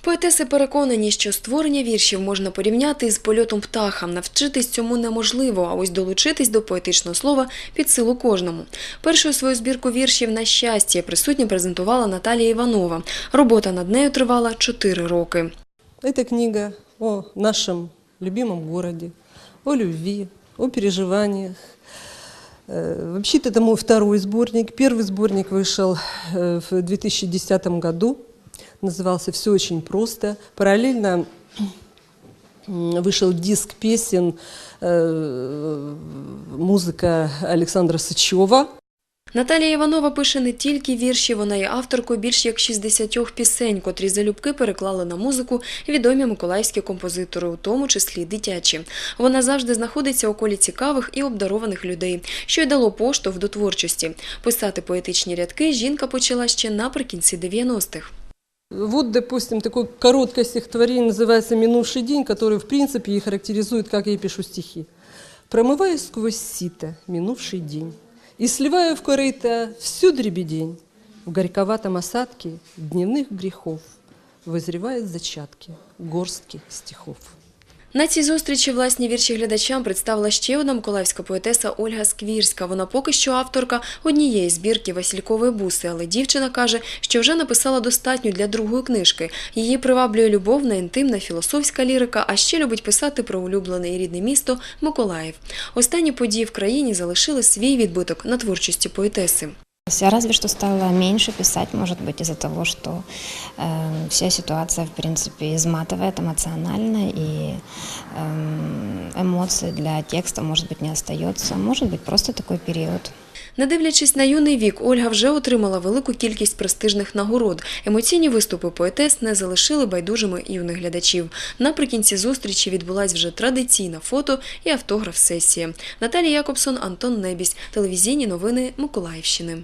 Поетеси переконані, що створення віршів можна порівняти з польотом птаха. Навчитись цьому неможливо, а ось долучитись до поетичного слова під силу кожному. Першу свою збірку віршів на щастя присутня презентувала Наталія Іванова. Робота над нею тривала чотири роки. Это книга о нашем любимом городе, о любви, о переживаниях. Э, Вообще-то это мой второй сборник. Первый сборник вышел э, в 2010 году. Назывался «Все очень просто». Параллельно м, вышел диск песен, э, музыка Александра Сычева. Наталія Іванова пише не тільки вірші, вона є авторкою більш як 60 пісень, котрі залюбки переклали на музику відомі миколаївські композитори, у тому числі дитячі. Вона завжди знаходиться у колі цікавих і обдарованих людей, що й дало поштовх до творчості. Писати поетичні рядки жінка почала ще наприкінці 90-х. Вот, допустим, такое короткое стихотворение называется «Минувший день», которое, в принципе, и характеризует, как я пишу стихи. «Промываю сквозь сито минувший день и сливаю в корыто всю дребедень. В горьковатом осадке дневных грехов вызревают зачатки горстки стихов». На цій зустрічі власні вірші глядачам представила ще одна миколаївська поетеса Ольга Сквірська. Вона поки що авторка однієї збірки Василькової буси, але дівчина каже, що вже написала достатньо для другої книжки. Її приваблює любовна, інтимна, філософська лірика, а ще любить писати про улюблене і рідне місто Миколаїв. Останні події в країні залишили свій відбиток на творчості поетеси. Я разве что стала меньше писать, может быть, из-за того, что э, вся ситуация, в принципе, изматывает эмоционально, и э, эмоций для текста, может быть, не остается. Может быть, просто такой период. Не дивлячись на юний вік, Ольга вже отримала велику кількість престижних нагород. Емоційні виступи поетес не залишили байдужими юних глядачів. Наприкінці зустрічі відбулась вже традиційна фото і автограф-сесія. Наталія Якобсон, Антон Небісь. Телевізійні новини Миколаївщини.